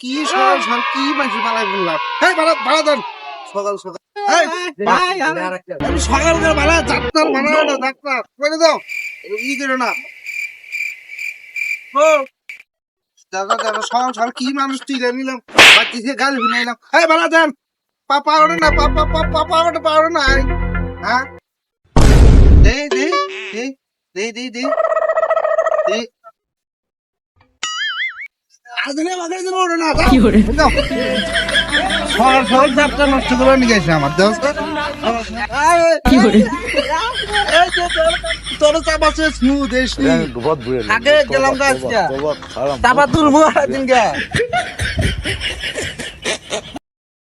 কি সকাল কি মাঝি পালাই বললাম এই দেন সকাল সকাল সকাল করে ভাড়া ডাক্তার করে দাও না দাদা দাদা কি মানুষ তুলে নিলাম গাল ভিনাইলাম এই দেন পাপা না পাপা পাপা না। হ্যাঁ? দে দে দে দে দে দে। দে। আজনে না কি নষ্ট করে নিয়ে গেছে আমার দেহ কি তোর চাপ আছে স্মুথ এসনি আগে গেলাম গাছ তারপর তুলবো দিন গা